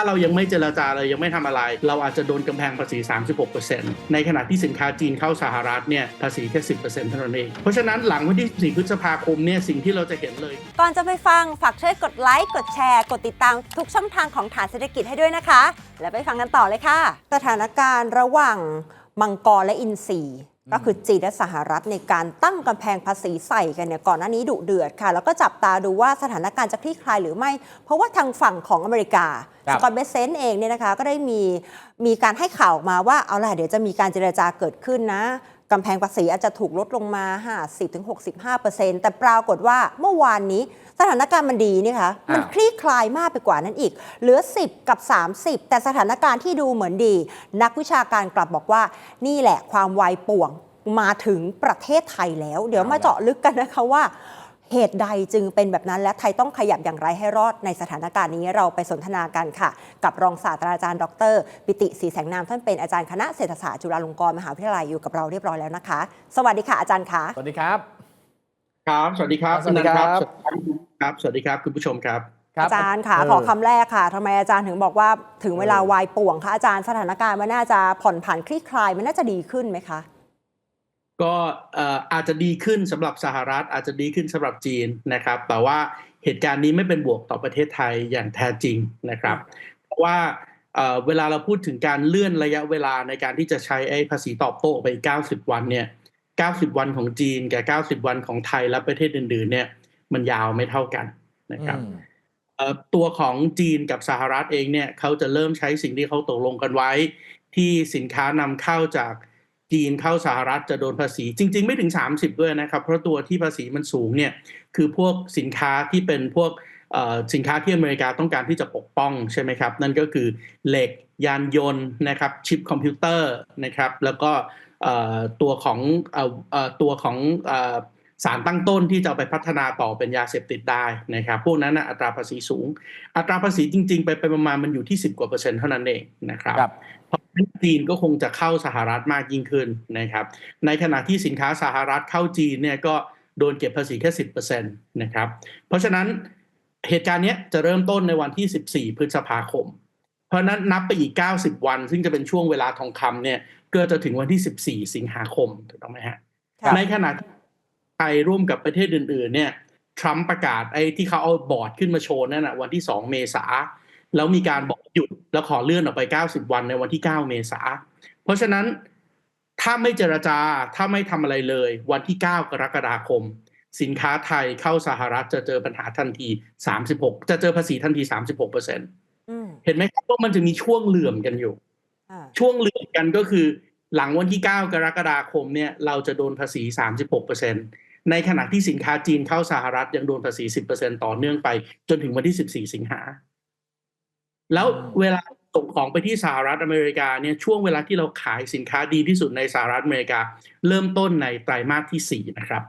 ถ้าเรายังไม่เจรจาเลยยังไม่ทำอะไร เราอาจจะโดนกำแพงภาษี 36%ในขณะที่สินค้าจีนเข้าสหรัฐเนี่ยภาษีแค่10%เท่านั้นเอง เพราะฉะนั้นหลังวันที่ 4 พฤษภาคมเนี่ยสิ่งที่เราจะเห็นเลย ก่อนจะไปฟังฝากช่วยกดไลค์กดแชร์กดติดตามทุกช่องทางของฐานเศรษฐกิจให้ด้วยนะคะ แล้วไปฟังกันต่อเลยค่ะ สถานการณ์ระหว่างมังกรและอินทรี ก็คือจีนและสหรัฐในการตั้งกำแพงภาษีใส่กันเนี่ยก่อนหน้านี้ดุเดือดค่ะ แล้วก็จับตาดูว่าสถานการณ์จะคลี่คลายหรือไม่ เพราะว่าทางฝั่งของอเมริกาครัสบกอตเบสเซนต์เองเนี่ยนะคะก็ได้มีมีการให้ข่าวออกมาว่าเอาล่ะเดี๋ยวจะมีการเจรจาเกิดขึ้นนะกำแพงภาษีอาจจะถูกลดลงมา 50-65%แต่ปรากฏว่าเมื่อวานนี้สถานการณ์มันดีนี่คะมันอ้าวคลี่คลายมากไปกว่านั้นอีก เหลือ 10 กับ 30 แต่สถานการณ์ที่ดูเหมือนดี นักวิชาการกลับบอกว่านี่แหละความวายป่วง มาถึงประเทศไทยแล้ว เดี๋ยวมาเจาะลึกกันนะคะว่าเหตุใดจึงเป็นแบบนั้นและไทยต้องขยับอย่างไรให้รอดในสถานการณ์นี้เราไปสนทนากันค่ะ กับรองศาสตราจารย์ ดร ปิติศรีแสงนามท่านเป็นอาจารย์คณะเศรษฐศาสตร์จุฬาลงกรณ์มหาวิทยาลัยอยู่กับเราเรียบร้อยแล้วนะคะ สวัสดีค่ะอาจารย์คะสวัสดีครับ ครับ สวัสดีครับสวัสดีครับณนันท์ครับ สวัสดีครับคุณผู้ชมครับครับอาจารย์ค่ะเขอคำแรกค่ะทำไมอาจารย์ถึงบอกว่าถึงเวลาวายป่วงคะอาจารย์สถานการณ์มันน่าจะผ่อนผันคลี่คลายมันน่าจะดีขึ้นไหมคะ ก็เอ่ออาจจะดีขึ้นสำหรับสหรัฐ อาจจะดีขึ้นสำหรับจีนนะครับ แต่ว่าเหตุการณ์นี้ไม่เป็นบวกต่อประเทศไทยอย่างแท้จริงนะครับ เพราะว่าเอ่อเวลาเราพูดถึงการเลื่อนระยะเวลาในการที่จะใช้ไอ้ภาษีตอบโต้ไป 90 วันเนี่ย 90 วันของจีนกับ 90 วันของไทยและประเทศอื่นๆเนี่ยมันยาวไม่เท่ากันนะครับอืมเอ่อตัวของจีนกับสหรัฐเองเนี่ยเขาจะเริ่มใช้สิ่งที่เขาตกลงกันไว้ ที่สินค้านำเข้าจาก จีนเข้าสหรัฐจะโดนภาษี จริง ๆ ไม่ถึง 30 ด้วยนะครับ เพราะตัวที่ภาษีมันสูงเนี่ยคือพวกสินค้าที่เป็นพวกสินค้าที่อเมริกาต้องการที่จะปกป้องใช่ไหมครับ นั่นก็คือเหล็กยานยนต์นะครับชิปคอมพิวเตอร์นะครับแล้วก็ตัวของออตัวของอ สารตั้งต้นที่จะเอาไปพัฒนาต่อเป็นยาเสพติดได้นะครับพวกนั้นนะอัตราภาษีสูง อัตราภาษีจริง ๆ ไปไปประมาณมันอยู่ที่ 10 กว่าเปอร์เซ็นต์เท่านั้นเองนะครับครับเพราะฉะนั้นจีนก็คงจะเข้าสหรัฐมากยิ่งขึ้นนะครับ ในขณะที่สินค้าสหรัฐเข้าจีนเนี่ยก็โดนเก็บภาษีแค่10%นะครับ เพราะฉะนั้นเหตุการณ์เนี้ยจะเริ่มต้นในวันที่ 14 พฤษภาคม เพราะฉะนั้นนับไปอีก 90 วัน ซึ่งจะเป็นช่วงเวลาทองคำเนี่ยก็จะถึงวันที่ 14 สิงหาคมถูกต้องไหมฮะครับในขณะที่ไทยร่วมกับประเทศอื่นๆเนี่ยทรัมป์ประกาศไอ้ที่เขาเอาบอร์ดขึ้นมาโชว์นั่นนะวันที่ 2 เมษาแล้วมีการบอกหยุดแล้วขอเลื่อนออกไป 90 วันในวันที่ 9 เมษาเพราะฉะนั้นถ้าไม่เจรจาถ้าไม่ทำอะไรเลย วันที่ 9 กรกฎาคม สินค้าไทยเข้าสหรัฐจะเจอปัญหาทันที 36 จะเจอภาษีทันที 36เปอร์เซ็นอืมเห็นไหมครับว่ามันจะมีช่วงเหลื่อมกันอยู่อ่าช่วงเหลื่อมกันก็คือ หลังวันที่ 9 กรกฎาคมเนี่ยเราจะโดนภาษี 36% ในขณะที่สินค้าจีนเข้าสหรัฐยังโดนภาษี 10%ต่อเนื่องไป จนถึงวันที่ 14 สิงหา แล้วอืมเวลาส่งของไปที่สหรัฐอเมริกาเนี่ยช่วงเวลาที่เราขายสินค้าดีที่สุดในสหรัฐอเมริกา เริ่มต้นในไตรมาสที่ 4 นะครับ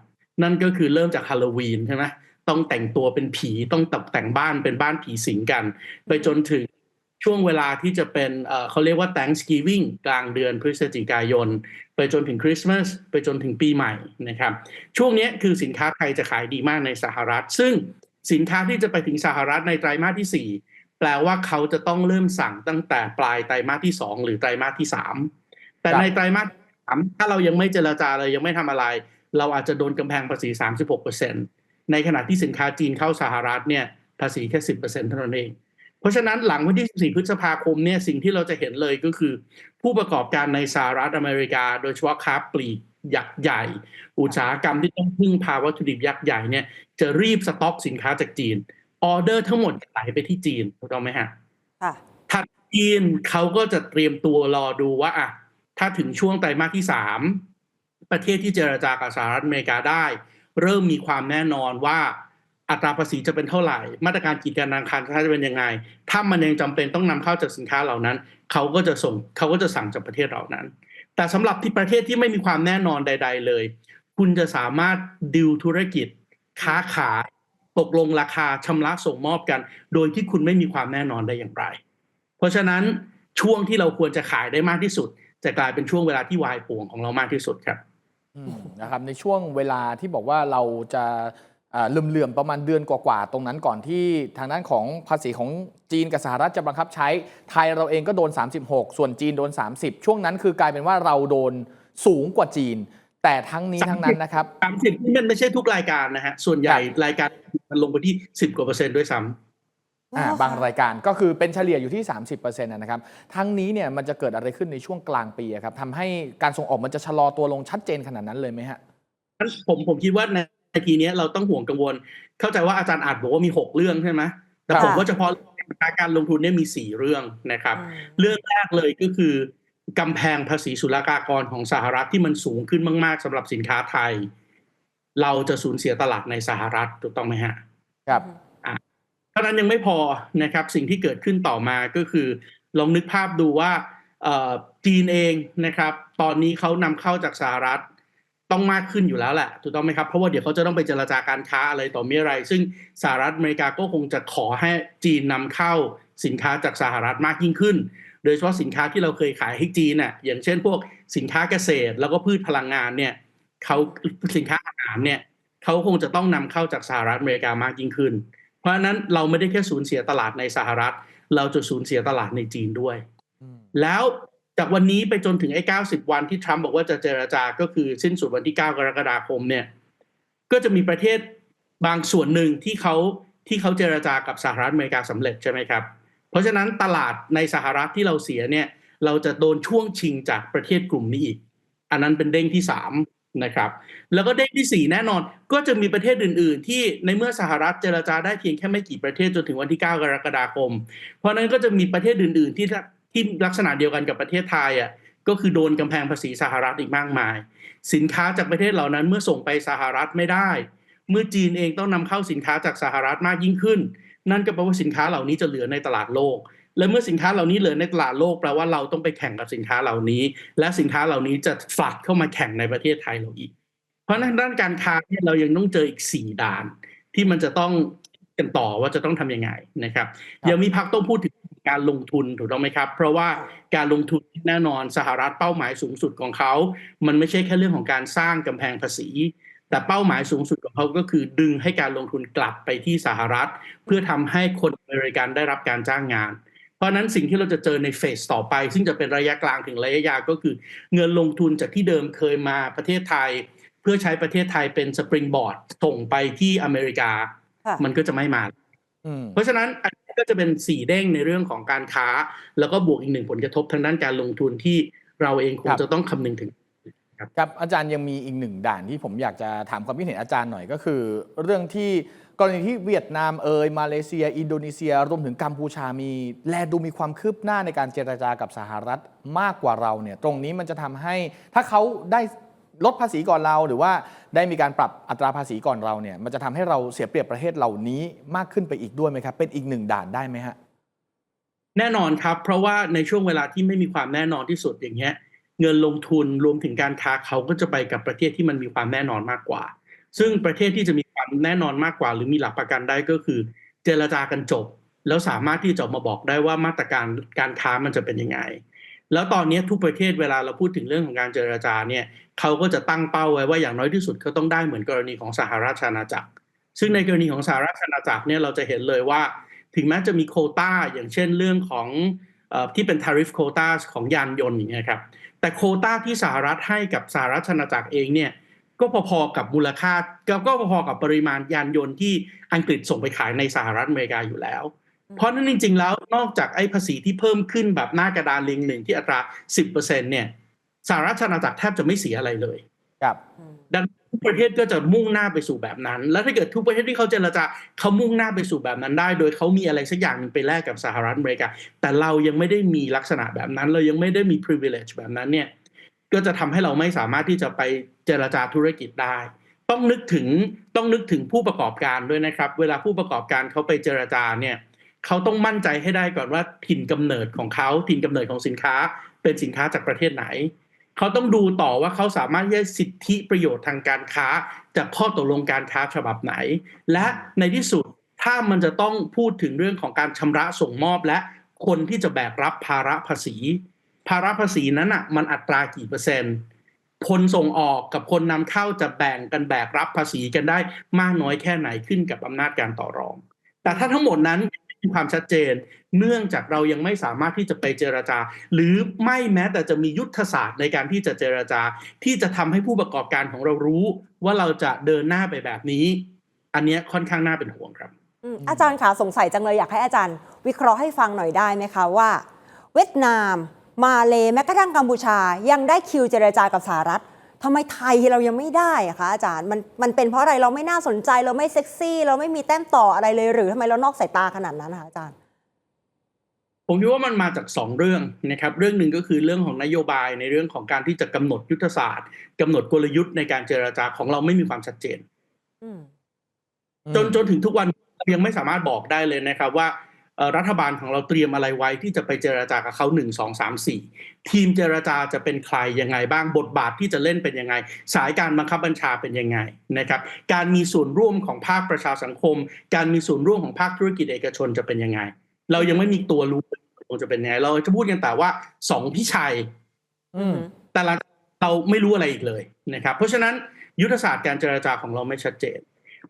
นั่นก็คือเริ่มจากฮาโลวีนใช่ไหมต้องแต่งตัวเป็นผีต้องตกแต่งบ้านเป็นบ้านผีสิงกัน ไปจนถึง ช่วงเวลาที่จะเป็นเขาเรียกว่า Thanksgiving กลางเดือนพฤศจิกายน ไปจนถึงคริสต์มาสไปจนถึงปีใหม่นะครับ ช่วงนี้คือสินค้าไทยจะขายดีมากในสหรัฐ ซึ่งสินค้าที่จะไปถึงสหรัฐในไตรมาสที่ 4 แปลว่าเขาจะต้องเริ่มสั่งตั้งแต่ปลายไตรมาสที่ 2 หรือไตรมาสที่ 3 แต่ในไตรมาสสามถ้าเรายังไม่เจรจาเลยยังไม่ทำอะไร เราอาจจะโดนกำแพงภาษี 36%ในขณะที่สินค้าจีนเข้าสหรัฐเนี่ยภาษีแค่ 10%เท่านั้นเอง เพราะฉะนั้นหลังวันที่ 14 พฤษภาคมเนี่ยสิ่งที่เราจะเห็นเลยก็คือ ผู้ประกอบการในสหรัฐอเมริกา โดยเฉพาะค้าปลีกยักษ์ใหญ่ อุตสาหกรรมที่ต้องพึ่งพาวัตถุดิบยักษ์ใหญ่เนี่ยจะรีบสต็อกสินค้าจากจีนออเดอร์ทั้งหมดไหลไปที่จีนถูกต้องไหมฮะถัดจีนเขาก็จะเตรียมตัวรอดูว่าอะถ้าถึงช่วงไตรมาสที่สามประเทศที่เจรจากับสหรัฐอเมริกาได้ เริ่มมีความแน่นอนว่า อัตราภาษีจะเป็นเท่าไหร่ มาตรการกีดกันทางการค้าจะเป็นยังไง ถ้ามันยังจำเป็นต้องนำเข้าจากสินค้าเหล่านั้น เขาก็จะส่งเขาก็จะสั่งจากประเทศเหล่านั้น แต่สำหรับที่ประเทศที่ไม่มีความแน่นอนใด ๆ เลย คุณจะสามารถดิวธุรกิจ ค้าขายตกลงราคาชำระส่งมอบกัน โดยที่คุณไม่มีความแน่นอนได้อย่างไร เพราะฉะนั้นช่วงที่เราควรจะขายได้มากที่สุด จะกลายเป็นช่วงเวลาที่วายป่วงของเรามากที่สุดครับอืมนะครับในช่วงเวลาที่บอกว่าเราจะ เหลื่อมๆประมาณเดือนกว่าๆตรงนั้นก่อนที่ทางด้านของภาษีของจีนกับสหรัฐจะบังคับใช้ ไทยเราเองก็โดน 36 ส่วนจีนโดน 30 ช่วงนั้นคือกลายเป็นว่าเราโดนสูงกว่าจีน แต่ทั้งนี้ทั้งนั้นนะครับสามสิบนี่มันไม่ใช่ทุกรายการนะฮะส่วนใหญ่รายการมันลงไปที่สิบกว่าเปอร์เซ็นต์ด้วยซ้ำอ่าบางรายการก็คือเป็นเฉลี่ยอยู่ที่ 30%นะครับ ทั้งนี้เนี่ยมันจะเกิดอะไรขึ้นในช่วงกลางปีอะครับทำให้การส่งออกมันจะชะลอตัวลงชัดเจนขนาดนั้นเลยไหมฮะงั้นผมผมคิดว่าใน นาทีนี้เราต้องห่วงกังวล เข้าใจว่าอาจารย์อาจบอกว่ามีหกเรื่องใช่ไหมแต่ครับผมว่าเฉพาะการลงทุนเนี่ยมีสี่เรื่องนะครับ เรื่องแรกเลยก็คือกำแพงภาษีศุลกากรของสหรัฐที่มันสูงขึ้นมาก ๆสำหรับสินค้าไทย เราจะสูญเสียตลาดในสหรัฐถูกต้องไหมฮะ ครับเท่านั้นยังไม่พอนะครับ สิ่งที่เกิดขึ้นต่อมาก็คือ ลองนึกภาพดูว่าเอ่อจีนเองนะครับ ตอนนี้เขานำเข้าจากสหรัฐ ต้องมากขึ้นอยู่แล้วแหละถูกต้องไหมครับ เพราะว่าเดี๋ยวเขาจะต้องไปเจรจาการค้าอะไรต่อมีอะไร ซึ่งสหรัฐอเมริกาก็คงจะขอให้จีนนำเข้าสินค้าจากสหรัฐมากยิ่งขึ้น โดยเฉพาะสินค้าที่เราเคยขายให้จีนน่ะอย่างเช่นพวกสินค้าเกษตร แล้วก็พืชพลังงานเนี่ยเขาสินค้าอาหารเนี่ยเขาคงจะต้องนำเข้าจากสหรัฐอเมริกามากยิ่งขึ้น เพราะฉะนั้นเราไม่ได้แค่สูญเสียตลาดในสหรัฐ เราจะสูญเสียตลาดในจีนด้วยอืมแล้ว จากวันนี้ไปจนถึงไอ้ 90 วันที่ทรัมป์บอกว่าจะเจรจาก็คือสิ้นสุดวันที่ 9 กรกฎาคมเนี่ย ก็จะมีประเทศบางส่วนหนึ่งที่เขาที่เขาเจรจากับสหรัฐอเมริกาสำเร็จใช่ไหมครับ เพราะฉะนั้นตลาดในสหรัฐที่เราเสียเนี่ย เราจะโดนช่วงชิงจากประเทศกลุ่มนี้อีก อันนั้นเป็นเด้งที่สามนะครับ แล้วก็เด้งที่สี่แน่นอน ก็จะมีประเทศอื่น ๆ ที่ในเมื่อสหรัฐเจรจาได้เพียงแค่ไม่กี่ประเทศจนถึงวันที่ 9 กรกฎาคม เพราะฉะนั้นก็จะมีประเทศอื่น ๆ ที่ ที่ลักษณะเดียวกันกับประเทศไทยอะก็คือโดนกำแพงภาษีสหรัฐอีกมากมาย สินค้าจากประเทศเหล่านั้นเมื่อส่งไปสหรัฐไม่ได้ เมื่อจีนเองต้องนำเข้าสินค้าจากสหรัฐมากยิ่งขึ้น นั่นก็แปลว่าสินค้าเหล่านี้จะเหลือในตลาดโลก และเมื่อสินค้าเหล่านี้เหลือในตลาดโลกแปลว่าเราต้องไปแข่งกับสินค้าเหล่านี้ และสินค้าเหล่านี้จะฝัดเข้ามาแข่งในประเทศไทยเราอีก เพราะนั้นด้านการค้าเนี่ยเรายังต้องเจออีกสี่ด่าน ที่มันจะต้องกันต่อว่าจะต้องทำยังไงนะครับครับยังมีพักต้องพูดถึง การลงทุนถูกต้องไหมครับ เพราะว่าการลงทุนแน่นอนสหรัฐเป้าหมายสูงสุดของเขา มันไม่ใช่แค่เรื่องของการสร้างกำแพงภาษี แต่เป้าหมายสูงสุดของเขาก็คือดึงให้การลงทุนกลับไปที่สหรัฐ เพื่อทำให้คนอเมริกันได้รับการจ้างงาน เพราะฉะนั้นสิ่งที่เราจะเจอในเฟสต่อไป ซึ่งจะเป็นระยะกลางถึงระยะยาวก็คือ เงินลงทุนจากที่เดิมเคยมาประเทศไทย เพื่อใช้ประเทศไทยเป็นสปริงบอร์ดส่งไปที่อเมริกาค่ะมันก็จะไม่มาอืมเพราะฉะนั้นอันนี้ ก็จะเป็นสี่เด้งในเรื่องของการค้า แล้วก็บวกอีกหนึ่งผลกระทบทางด้านการลงทุนที่เราเองคงครับจะต้องคำนึงถึงครับอาจารย์ยังมีอีกหนึ่งด่านที่ผมอยากจะถามความคิดเห็นอาจารย์หน่อยก็คือ เรื่องที่กรณีที่เวียดนามเอยมาเลเซีย อินโดนีเซีย รวมถึงกัมพูชามี แลดูมีความคืบหน้าในการเจรจากับสหรัฐมากกว่าเราเนี่ยตรงนี้มันจะทำให้ถ้าเขาได้ ลดภาษีก่อนเราหรือว่าได้มีการปรับอัตราภาษีก่อนเราเนี่ยมันจะทำให้เราเสียเปรียบประเทศเหล่านี้มากขึ้นไปอีกด้วยไหมครับ เป็นอีกหนึ่งด่านได้ไหมฮะแน่นอนครับ เพราะว่าในช่วงเวลาที่ไม่มีความแน่นอนที่สุดอย่างเงี้ยเงินลงทุนรวมถึงการค้าเขาก็จะไปกับประเทศที่มันมีความแน่นอนมากกว่า ซึ่งประเทศที่จะมีความแน่นอนมากกว่า หรือมีหลักประกันได้ก็คือ เจรจากันจบ แล้วสามารถที่จะมาบอกได้ว่ามาตรการการค้ามันจะเป็นยังไง แล้วตอนนี้ทุกประเทศเวลาเราพูดถึงเรื่องของการเจรจาเนี่ยเขาก็จะตั้งเป้าไว้ว่าอย่างน้อยที่สุดเขาต้องได้เหมือนกรณีของสหราชอาณาจักร ซึ่งในกรณีของสหราชอาณาจักรเนี่ยเราจะเห็นเลยว่า ถึงแม้จะมีโคต้าอย่างเช่นเรื่องของอที่เป็น tariff quota ของยานยนต์อย่างเงี้ยครับแต่โคต้าที่สหรัฐให้กับสหรัฐอาณาจักรเองเนี่ยก็พอๆกับมูลค่าก็พอๆกับปริมาณยานยนต์ที่อังกฤษส่งไปขายในสหรัฐอเมริกาอยู่แล้ว เพราะนั้นจริง ๆ แล้วนอกจากไอ้ภาษีที่เพิ่มขึ้นแบบหน้ากระดานลิงหนึ่งที่อัตรา 10%เนี่ยสหรัฐอาณาจักรแทบจะไม่เสียอะไรเลย ครับ ดังนั้นทุกประเทศก็จะมุ่งหน้าไปสู่แบบนั้น แล้วถ้าเกิดทุกประเทศที่เขาเจรจาเขามุ่งหน้าไปสู่แบบนั้นได้ โดยเขามีอะไรสักอย่างหนึ่งไปแลกกับสหรัฐอเมริกา แต่เรายังไม่ได้มีลักษณะแบบนั้น เรายังไม่ได้มี privilege แบบนั้นเนี่ย ก็จะทำให้เราไม่สามารถที่จะไปเจรจาธุรกิจได้ ต้องนึกถึงต้องนึกถึงผู้ประกอบการด้วยนะครับ เวลาผู้ประกอบการเขาไปเจรจาเนี่ยเเขาต้องมั่นใจให้ได้ก่อนว่าถิ่นกำเนิดของเขาถิ่นกำเนิดของสินค้า เป็นสินค้าจากประเทศไหน เขาต้องดูต่อว่าเขาสามารถได้สิทธิประโยชน์ทางการค้า จากข้อตกลงการค้าฉบับไหน และในที่สุดถ้ามันจะต้องพูดถึงเรื่องของการชำระส่งมอบและคนที่จะแบกรับภาระภาษี ภาระภาษีนั้นอะมันอัตรากี่เปอร์เซ็นต์คนส่งออกกับคนนำเข้าจะแบ่งกันแบกรับภาษีกันได้มากน้อยแค่ไหนขึ้นกับอำนาจการต่อรอง แต่ถ้าทั้งหมดนั้น มีความชัดเจน เนื่องจากเรายังไม่สามารถที่จะไปเจรจา หรือไม่แม้แต่จะมียุทธศาสตร์ในการที่จะเจรจา ที่จะทำให้ผู้ประกอบการของเรารู้ว่าเราจะเดินหน้าไปแบบนี้ อันนี้ค่อนข้างน่าเป็นห่วงครับอาจารย์คะสงสัยจังเลยอยากให้อาจารย์ วิเคราะห์ให้ฟังหน่อยได้ไหมคะว่า เวียดนาม มาเลแม้กระทั่งกัมพูชายังได้คิวเจรจากับสหรัฐ ทำไมไทยเรายังไม่ได้อะคะอาจารย์มันมันเป็นเพราะอะไรเราไม่น่าสนใจเราไม่เซ็กซี่ เราไม่มีแต้มต่ออะไรเลย หรือทำไมเรานอกสายตาขนาดนั้นนะคะอาจารย์ ผมคิดว่ามันมาจากสองเรื่องนะครับเรื่องหนึ่งก็คือเรื่องของนโยบายในเรื่องของการที่จะกำหนดยุทธศาสตร์กำหนดกลยุทธ์ในการเจรจาของเราไม่มีความชัดเจนอืมจนจนถึงทุกวันเรายังไม่สามารถบอกได้เลยนะครับว่าเอ่อ รัฐบาลของเราเตรียมอะไรไว้ที่จะไปเจรจากับเขาหนึ่งสองสามสี่ทีมเจรจาจะเป็นใครยังไงบ้างบทบาทที่จะเล่นเป็นยังไง สายการบังคับบัญชาเป็นยังไงนะครับ การมีส่วนร่วมของภาคประชาสังคม การมีส่วนร่วมของภาคธุรกิจเอกชนจะเป็นยังไง เรายังไม่มีตัวรู้เลยว่าจะเป็นยังไง เราจะพูดกันแต่ว่าสองพี่ชัยอืมแต่ละเราไม่รู้อะไรอีกเลยนะครับ เพราะฉะนั้นยุทธศาสตร์การเจรจาของเราไม่ชัดเจน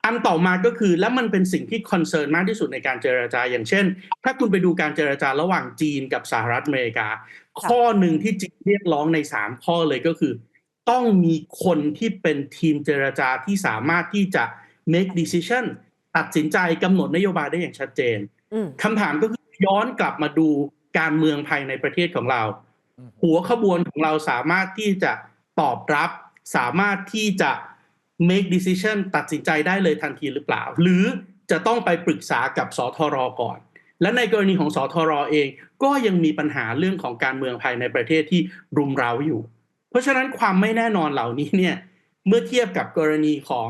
อันต่อมาก็คือและมันเป็นสิ่งที่คอนเซิร์นมากที่สุดในการเจรจา อย่างเช่น ถ้าคุณไปดูการเจรจาระหว่างจีนกับสหรัฐอเมริกา ข้อหนึ่งที่จีนเรียกร้องในสามข้อเลยก็คือ ต้องมีคนที่เป็นทีมเจรจาที่สามารถที่จะ make decision ตัดสินใจกำหนดนโยบายได้อย่างชัดเจนอืมคำถามก็คือย้อนกลับมาดูการเมืองภายในประเทศของเราอืมหัวขบวนของเราสามารถที่จะตอบรับ สามารถที่จะ make decision ตัดสินใจได้เลยทันทีหรือเปล่า หรือจะต้องไปปรึกษากับสทรก่อน และในกรณีของสทรเอง ก็ยังมีปัญหาเรื่องของการเมืองภายในประเทศที่รุมเร้าอยู่ เพราะฉะนั้นความไม่แน่นอนเหล่านี้เนี่ยเมื่อเทียบกับกรณีของ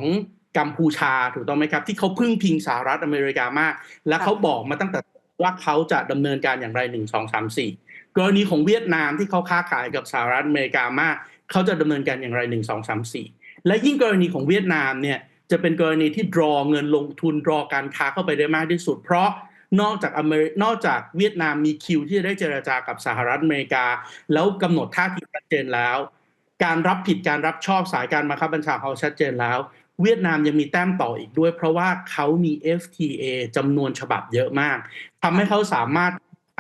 กัมพูชาถูกต้องไหมครับ ที่เขาพึ่งพิงสหรัฐอเมริกามาก และเขาบอกมาตั้งแต่ว่าเขาจะดำเนินการอย่างไรหนึ่งสองสามสี่กรณีของเวียดนามที่เขาค้าขายกับสหรัฐอเมริกามาก เขาจะดำเนินการอย่างไรหนึ่งสองสามสี่ และยิ่งกรณีของเวียดนามเนี่ยจะเป็นกรณีที่ draw เงินลงทุน draw การค้าเข้าไปได้มากที่สุด เพราะนอกจากอเมรินอกจากเวียดนามมีคิวที่จะได้เจรจากับสหรัฐอเมริกา แล้วกำหนดท่าทีชัดเจนแล้ว การรับผิดการรับชอบสายการบังคับบัญชาเขาชัดเจนแล้ว เวียดนามยังมีแต้มต่ออีกด้วย เพราะว่าเขามี FTA จำนวนฉบับเยอะมากทำให้เขาสามารถ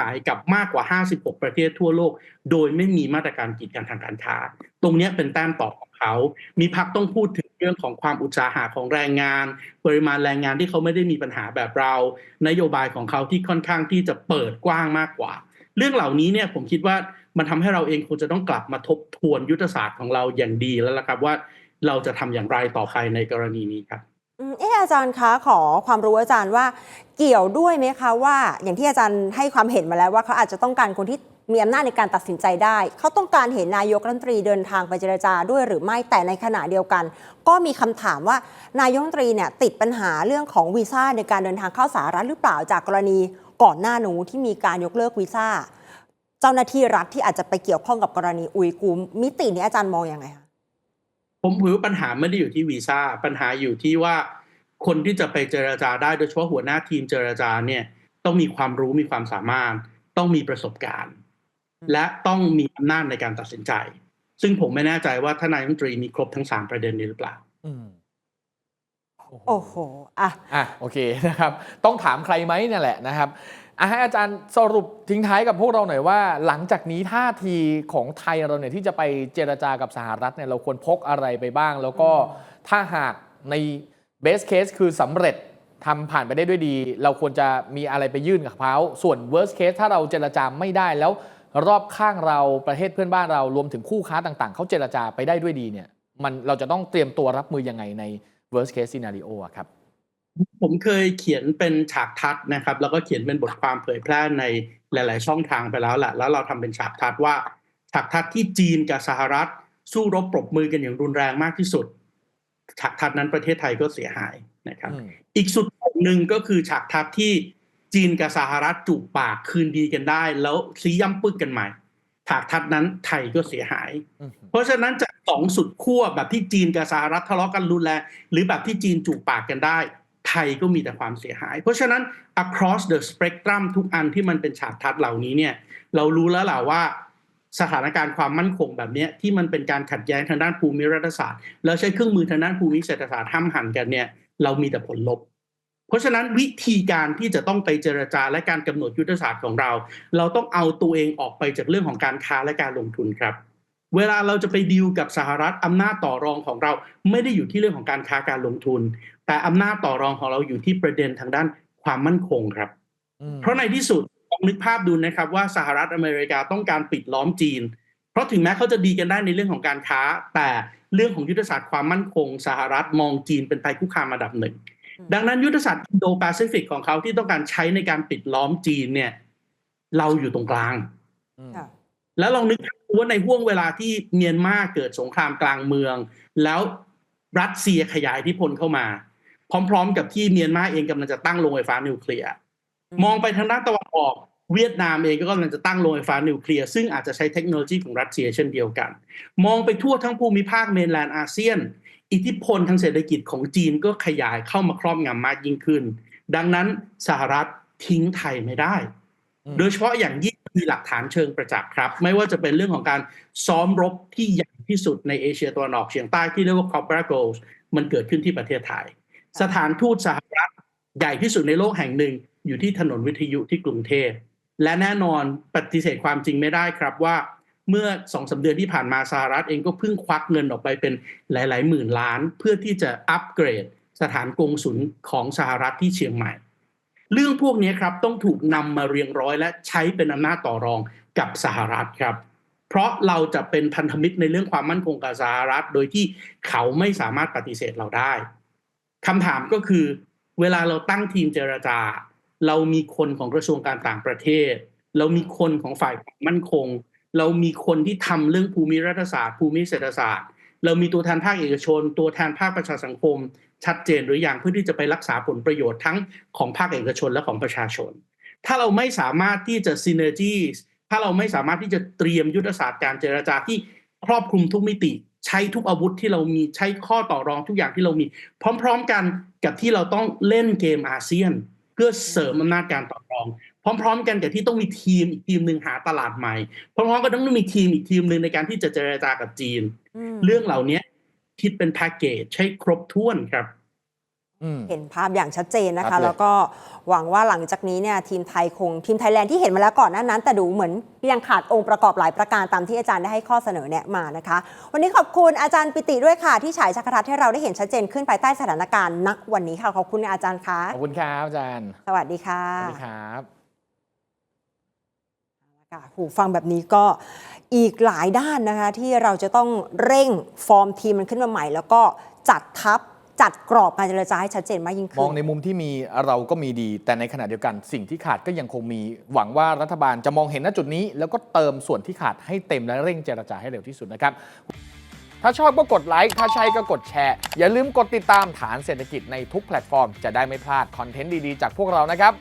ายกับมากกว่า 56 ประเทศทั่วโลก โดยไม่มีมาตรการกีดกันทางการค้า ตรงนี้เป็นแต้มต่อของเขา มีพักต้องพูดถึงเรื่องของความอุตสาหะของแรงงาน ปริมาณแรงงานที่เขาไม่ได้มีปัญหาแบบเรา นโยบายของเขาที่ค่อนข้างที่จะเปิดกว้างมากกว่า เรื่องเหล่านี้เนี่ยผมคิดว่ามันทำให้เราเองคงจะต้องกลับมาทบทวนยุทธศาสตร์ของเราอย่างดีแล้วละครับว่าเราจะทำอย่างไรต่อไปในกรณีนี้ครับ เอออาจารย์คะขอความรู้อาจารย์ว่าเกี่ยวด้วยไหมคะว่า อย่างที่อาจารย์ให้ความเห็นมาแล้วว่าเขาอาจจะต้องการคนที่มีอำนาจในการตัดสินใจได้ เขาต้องการเห็นนายกรัฐมนตรีเดินทางไปเจรจาด้วยหรือไม่แต่ในขณะเดียวกัน ก็มีคำถามว่านายกรัฐมนตรีเนี่ยติดปัญหาเรื่องของวีซ่าในการเดินทางเข้าสหรัฐหรือเปล่าจากกรณีก่อนหน้านู้ที่มีการยกเลิกวีซ่า เจ้าหน้าที่รัฐที่อาจจะไปเกี่ยวข้องกับกรณีอุยกูมิตินี้อาจารย์มองอยังไงคะ ผมถือว่าปัญหาไม่ได้อยู่ที่วีซ่าปัญหาอยู่ที่ว่าคนที่จะไปเจรจาได้โดยเฉพาะหัวหน้าทีมเจรจาเนี่ยต้องมีความรู้มีความสามารถ ต้องมีประสบการณ์ และต้องมีอำนาจในการตัดสินใจ ซึ่งผมไม่แน่ใจว่าทานายรัฐมนตรีมีครบทั้งสามประเด็นนี้หรือเปล่าอื โอ้โหอะอะโอเคนะครับต้องถามใครไหมนั่นแหละนะครับอะให้อาจารย์สรุปทิ้งท้ายกับพวกเราหน่อยว่า หลังจากนี้ท่าทีของไทยเราเนี่ยที่จะไปเจรจากับสหรัฐเนี่ยเราควรพกอะไรไปบ้าง แล้วก็ถ้าหากในเบสเคสคือสำเร็จทำผ่านไปได้ด้วยดี เราควรจะมีอะไรไปยื่นกับเขาส่วน worst case ถ้าเราเจรจาไม่ได้แล้วรอบข้างเราประเทศเพื่อนบ้านเรารวมถึงคู่ค้าต่าง ๆเขาเจรจาไปได้ด้วยดีเนี่ยมันเราจะต้องเตรียมตัวรับมือยังไงใน worst case scenario อะครับผมเคยเขียนเป็นฉากทัดนะครับ แล้วก็เขียนเป็นบทความเผยแพร่ในหลาย ๆ ช่องทางไปแล้วแหละแล้วเราทำเป็นฉากทัดว่า ฉากทัดที่จีนกับสหรัฐ สู้รบปรบมือกันอย่างรุนแรงมากที่สุด ฉากทัดนั้นประเทศไทยก็เสียหายนะครับอืมอีกสุดหนึ่งก็คือฉากทัดที่จีนกับสหรัฐจูบปากคืนดีกันได้ แล้วซีย่ำปึกกันใหม่ ฉากทัดนั้นไทยก็เสียหายอืมเพราะฉะนั้นจากสองสุดขั้วแบบที่จีนกับสหรัฐทะเลาะกันรุนแรงหรือแบบที่จีนจูบปากกันได้ ไทยก็มีแต่ความเสียหาย เพราะฉะนั้น across the spectrum ทุกอันที่มันเป็นฉากทัดเหล่านี้เนี่ยเรารู้แล้วล่ะว่าสถานการณ์ความมั่นคงแบบเนี้ยที่มันเป็นการขัดแย้งทางด้านภูมิรัฐศาสตร์ แล้วใช้เครื่องมือทางด้านภูมิเศรษฐศาสตร์ห้ามหันกันเนี่ยเรามีแต่ผลลบ เพราะฉะนั้นวิธีการที่จะต้องไปเจรจาและการกำหนดยุทธศาสตร์ของเรา เราต้องเอาตัวเองออกไปจากเรื่องของการค้าและการลงทุนครับ เวลาเราจะไปดีลกับสหรัฐอำนาจต่อรองของเรา ไม่ได้อยู่ที่เรื่องของการค้าการลงทุน แต่อำนาจต่อรองของเราอยู่ที่ประเด็นทางด้านความมั่นคงครับอืมเพราะในที่สุดลองนึกภาพดูนะครับว่าสหรัฐอเมริกาต้องการปิดล้อมจีน เพราะถึงแม้เขาจะดีกันได้ในเรื่องของการค้า แต่เรื่องของยุทธศาสตร์ความมั่นคง สหรัฐมองจีนเป็นภัยคุกคามอันดับหนึ่งอืม ดังนั้นยุทธศาสตร์อินโดแปซิฟิกของเขาที่ต้องการใช้ในการปิดล้อมจีนเนี่ย เราอยู่ตรงกลางอืมค่ะแล้วลองนึกดูว่าในห่วงเวลาที่เมียนมาเกิดสงครามกลางเมือง แล้วรัสเซียขยายอิทธิพลเข้ามา พร้อม ๆ กับที่เมียนมาเองกำลังจะตั้งโรงไฟฟ้านิวเคลียร์อืมมองไปทางด้านตะวันออกเวียดนามเองก็กำลังจะตั้งโรงไฟฟ้านิวเคลียร์ซึ่งอาจจะใช้เทคโนโลยีของรัสเซียเช่นเดียวกัน มองไปทั่วทั้งภูมิภาคเมนแลนด์อาเซียน อิทธิพลทางเศรษฐกิจของจีนก็ขยายเข้ามาครอบงำมากยิ่งขึ้น ดังนั้นสหรัฐทิ้งไทยไม่ได้อืมโดยเฉพาะอย่างยิ่งมีหลักฐานเชิงประจักษ์ครับ ไม่ว่าจะเป็นเรื่องของการซ้อมรบที่ใหญ่ที่สุดในเอเชียตะวันออกเฉียงใต้ที่เรียกว่า Cobra Goals มันเกิดขึ้นที่ประเทศไทย สถานทูตสหรัฐใหญ่ที่สุดในโลกแห่งหนึ่งอยู่ที่ถนนวิทยุที่กรุงเทพและแน่นอนปฏิเสธความจริงไม่ได้ครับว่า เมื่อสองสาเดือนที่ผ่านมาสหรัฐเองก็เพิ่งควักเงินออกไปเป็นหลาย ๆ หมื่นล้าน เพื่อที่จะอัปเกรดสถานกงสุลของสหรัฐที่เชียงใหม่ เรื่องพวกนี้ครับต้องถูกนำมาเรียงร้อยและใช้เป็นอำนาจต่อรองกับสหรัฐครับ เพราะเราจะเป็นพันธมิตรในเรื่องความมั่นคงกับสหรัฐ โดยที่เขาไม่สามารถปฏิเสธเราได้คำถามก็คือ เวลาเราตั้งทีมเจรจา เรามีคนของกระทรวงการต่างประเทศ เรามีคนของฝ่ายความมั่นคง เรามีคนที่ทำเรื่องภูมิรัฐศาสตร์ ภูมิเศรษฐศาสตร์ เรามีตัวแทนภาคเอกชน ตัวแทนภาคประชาสังคม ชัดเจนหรืออย่างเพื่อที่จะไปรักษาผลประโยชน์ทั้งของภาคเอกชนและของประชาชน ถ้าเราไม่สามารถที่จะ synergies ถ้าเราไม่สามารถที่จะเตรียมยุทธศาสตร์การเจรจาที่ครอบคลุมทุกมิติ ใช้ทุกอาวุธที่เรามีใช้ข้อต่อรองทุกอย่างที่เรามี พร้อม ๆ กันกับที่เราต้องเล่นเกมอาเซียน เพื่อเสริมอำนาจการต่อรอง พร้อม ๆ กันกับที่ต้องมีทีมอีกทีมหนึ่งหาตลาดใหม่ พร้อมๆกันต้องมีทีมอีกทีมหนึ่งในการที่จะเจรจากับจีนมเรื่องเหล่านี้คิดเป็นแพ็กเกจใช้ครบถ้วนครับอืมเห็นภาพอย่างชัดเจนนะครัคะบเลยแล้วก็หวังว่าหลังจากนี้เนี่ยทีมไทยคงทีมไทยแลนด์ที่เห็นมาแล้วก่อนหนั้นนั้น แต่ดูเหมือนยังขาดองค์ประกอบหลายประการตามที่อาจารย์ได้ให้ข้อเสนอแนะมานะคะ วันนี้ขอบคุณอาจารย์ปิติด้วยค่ะ ที่ฉายชักทัศน์ให้เราได้เห็นชัดเจนขึ้นภายใต้สถานการณ์ณวันนี้ค่ะขอบคุณอาจารย์คะขอบคุณครับอาจารย์ สวัสดีค่ะสวัสดีครับ ค่ะหูฟังแบบนี้ก็อีกหลายด้านนะคะ ที่เราจะต้องเร่งฟอร์มทีมมันขึ้นมาใหม่ แล้วก็จัดทัพจัดกรอบการเจรจาให้ชัดเจนมากยิ่งขึ้น มองในมุมที่มีเราก็มีดี แต่ในขณะเดียวกันสิ่งที่ขาดก็ยังคงมี หวังว่ารัฐบาลจะมองเห็นณจุดนี้ แล้วก็เติมส่วนที่ขาดให้เต็มและเร่งเจรจาให้เร็วที่สุดนะครับ ถ้าชอบก็กดไลค์ถ้าใช่ก็กดแชร์อย่าลืมกดติดตามฐานเศรษฐกิจในทุกแพลตฟอร์มจะได้ไม่พลาดคอนเทนต์ดีๆจากพวกเรานะครับ